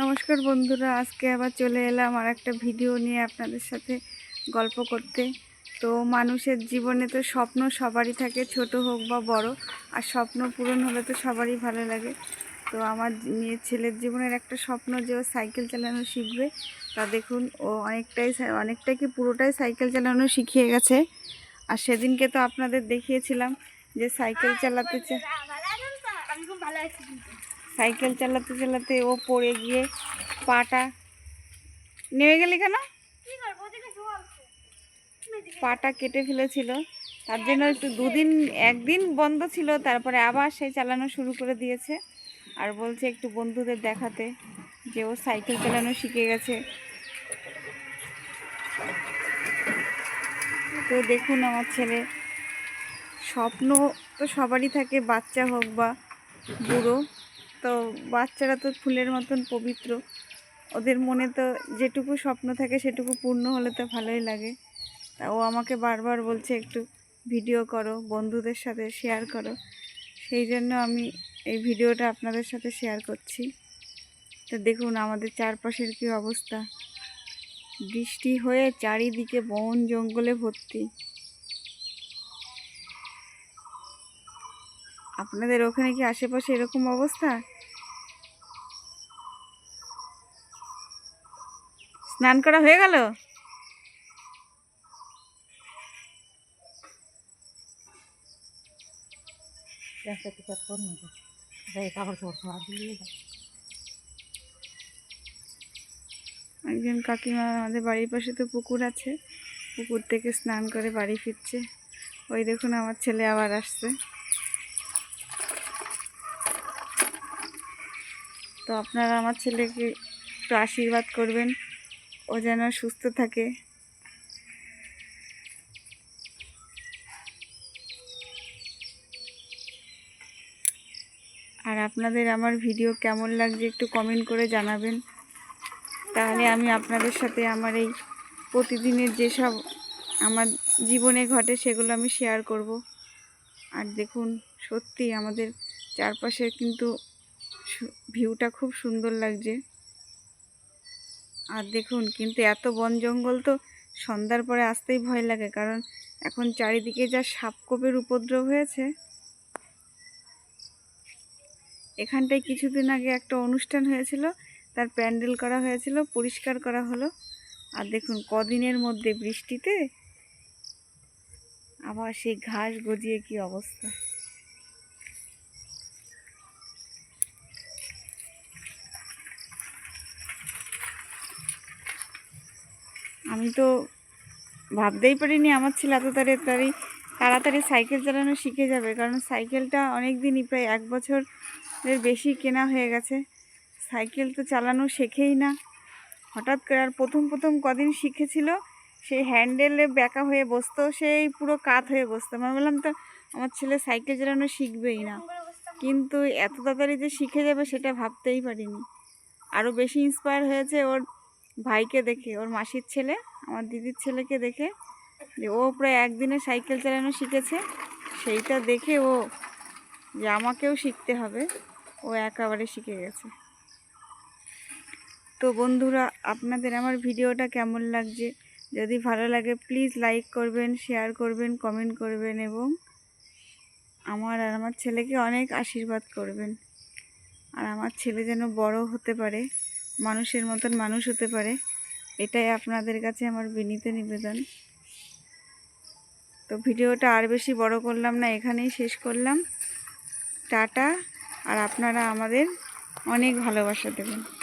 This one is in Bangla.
নমস্কার বন্ধুরা, আজকে আবার চলে এলাম আর একটা ভিডিও নিয়ে আপনাদের সাথে গল্প করতে। তো মানুষের জীবনে তো স্বপ্ন সবারই থাকে, ছোট হোক বা বড়, আর স্বপ্ন পূরণ হলে তো সবারই ভালো লাগে। তো আমার মেয়ের ছেলের জীবনের একটা স্বপ্ন যে ও সাইকেল চালানো শিখবে, তা দেখুন ও অনেকটাই অনেকটাই কি পুরোটাই সাইকেল চালানো শিখিয়ে গেছে। আর সেদিনকে তো আপনাদের দেখিয়েছিলাম যে সাইকেল চালাতে চা ভালো সাইকেল চালাতে চালাতে ও পড়ে গিয়ে পাটা নেমে গেলি কেন? পাটা কেটে ফেলেছিল। তার জন্য একটু দুদিন, একদিন বন্ধ ছিল, তারপরে আবার সেই চালানো শুরু করে দিয়েছে। আর বলছে একটু বন্ধুদের দেখাতে যে ও সাইকেল চালানো শিখে গেছে। তো দেখুন আমার ছেলে, স্বপ্ন তো সবারই থাকে, বাচ্চা হোক বা বুড়ো। তো বাচ্চারা তো ফুলের মতন পবিত্র। ওদের মনে তো যেটুকু স্বপ্ন থাকে সেটুকু পূর্ণ হলে তো ভালোই লাগে। তা ও আমাকে বারবার বলছে একটু ভিডিও করো, বন্ধুদের সাথে শেয়ার করো। সেই জন্য আমি এই ভিডিওটা আপনাদের সাথে শেয়ার করছি। তো দেখুন আমাদের চারপাশের কী অবস্থা। বৃষ্টি হয়ে চারিদিকে বন জঙ্গলে ভর্তি। আপনাদের ওখানে কি আশেপাশে এরকম অবস্থা? স্নান করা হয়ে গেল? একজন কাকিমা আমাদের বাড়ির পাশে তো পুকুর আছে। পুকুর থেকে স্নান করে বাড়ি ফিরছে। ওই দেখুন, আমার ছেলে আবার আসছে। তো আপনারা আমার ছেলেকে একটু আশীর্বাদ করবেন। ও যেন সুস্থ থাকে। আর আপনাদের আমার ভিডিও কেমন লাগছে একটু কমেন্ট করে জানাবেন। তাহলে আমি আপনাদের সাথে আমার এই প্রতিদিনের যেসব আমার জীবনে ঘটে সেগুলো আমি শেয়ার করব। আর দেখুন সত্যি আমাদের চারপাশে কিন্তু ভিউটা খুব সুন্দর লাগছে। আর দেখুন, কিন্তু এত বন জঙ্গল তো সন্ধ্যার পরে আসতেই ভয় লাগে, কারণ এখন চারিদিকে যা সাপকোপের উপদ্রব হয়েছে। এখানটায় কিছুদিন আগে একটা অনুষ্ঠান হয়েছিল, তার প্যান্ডেল করা হয়েছিল, পরিষ্কার করা হলো। আর দেখুন, কদিনের মধ্যে বৃষ্টিতে আবার সেই ঘাস গজিয়ে কি অবস্থা। আমি তো ভাবতেই পারিনি আমার ছেলে এত তাড়াতাড়ি তাড়াতাড়ি সাইকেল চালানো শিখে যাবে। কারণ সাইকেলটা অনেক দিনই প্রায় এক বছরের বেশি কেনা হয়ে গেছে। সাইকেল তো চালানো শেখেই না। হঠাৎ করে আর প্রথম প্রথম কদিন শিখেছিল, সেই হ্যান্ডেলে ব্যাকা হয়ে বসতো, সেই পুরো কাত হয়ে বসতো। আমি বললাম, তো আমার ছেলে সাইকেল চালানো শিখবেই না। কিন্তু এত তাড়াতাড়ি যে শিখে যাবে সেটা ভাবতেই পারিনি। আরও বেশি ইন্সপায়ার হয়েছে ওর ভাইকে দেখে, ওর মাসির ছেলে, আমার দিদির ছেলেকে দেখে, যে ও প্রায় একদিনে সাইকেল চালানো শিখেছে। সেইটা দেখে ও যে আমাকেও শিখতে হবে, ও একেবারে শিখে গেছে। তো বন্ধুরা, আপনাদের আমার ভিডিওটা কেমন লাগছে? যদি ভালো লাগে প্লিজ লাইক করবেন শেয়ার করবেন কমেন্ট করবেন এবং আমার আর আমার ছেলেকে অনেক আশীর্বাদ করবেন। আর আমার ছেলে যেন বড় হতে পারে। মানুষের মতন মানুষ হতে পারে। এটাই আপনাদের কাছে আমার বিনীত নিবেদন। তো ভিডিওটা আর বেশি বড় করলাম না, এখানেই শেষ করলাম। টাটা, আর আপনারা আমাদের অনেক ভালোবাসা দেবেন।